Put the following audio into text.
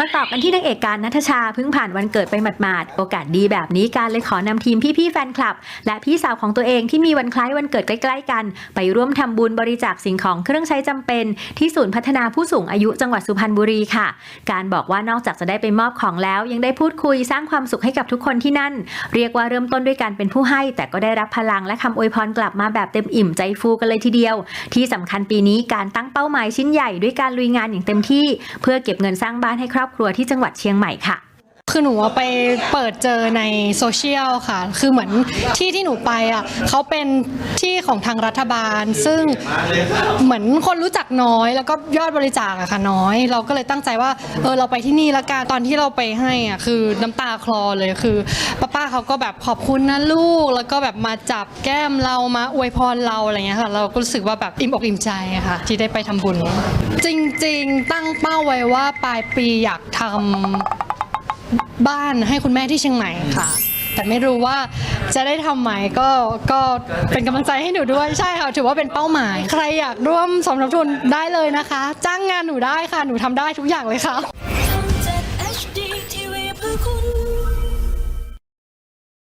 มาต่อกันที่นางเอกการนัทชาเพิ่งผ่านวันเกิดไปหมาดๆ โอกาสดีแบบนี้การเลยขอนำทีมพี่ๆแฟนคลับ และพี่สาวของตัวเองที่มีวันคล้ายวันเกิดใกล้ๆกัน ไปร่วมทำบุญบริจาคสิ่งของเครื่องใช้จำเป็น ที่ศูนย์พัฒนาผู้สูงอายุจังหวัดสุพรรณบุรีค่ะ การบอกว่านอกจากจะได้ไปมอบของแล้ว ยังได้พูดคุยสร้างความสุขให้กับทุกคนที่นั่น เรียกว่าเริ่มต้นด้วยการเป็นผู้ให้ แต่ก็ได้รับพลังและคำอวยพรกลับมาแบบเต็มอิ่มใจฟูกันเลยทีเดียว ที่สำคัญปีนี้การตั้งเป้าหมายชิ้นใหญ่ด้วยการลุยงานอย่างเต็มที่ เพื่อเก็บเงินสร้างบ้านให้ครอบครัวที่จังหวัดเชียงใหม่ค่ะ คือหนูไปเปิดเจอในโซเชียลค่ะ คือเหมือนที่ที่หนูไปอะเขาเป็นที่ของทางรัฐบาล ซึ่งเหมือนคนรู้จักน้อย แล้วก็ยอดบริจาคอะค่ะน้อย เราก็เลยตั้งใจว่าเออเราไปที่นี่ละกันตอนที่เราไปให้อะคือน้ำตาคลอเลยคือป้าป้าเขาก็แบบขอบคุณนะลูก แล้วก็แบบมาจับแก้มเรามาอวยพรเราอะไรเงี้ยค่ะเราก็รู้สึกว่าแบบอิ่มอกอิ่มใจอะค่ะ ที่ได้ไปทำบุญ จริง ๆ ตั้งเป้าไว้ว่าปลายปีอยากทำ บ้านให้คุณแม่ที่เชียงใหม่ค่ะ แต่ไม่รู้ว่าจะได้ทำไหมก็ก็เป็นกำลังใจให้หนูด้วยใช่ค่ะถือว่าเป็นเป้าหมาย ใครอยากร่วมสมทบทุนได้เลยนะคะ จ้างงานหนูได้ค่ะหนูทำได้ทุกอย่างเลยค่ะ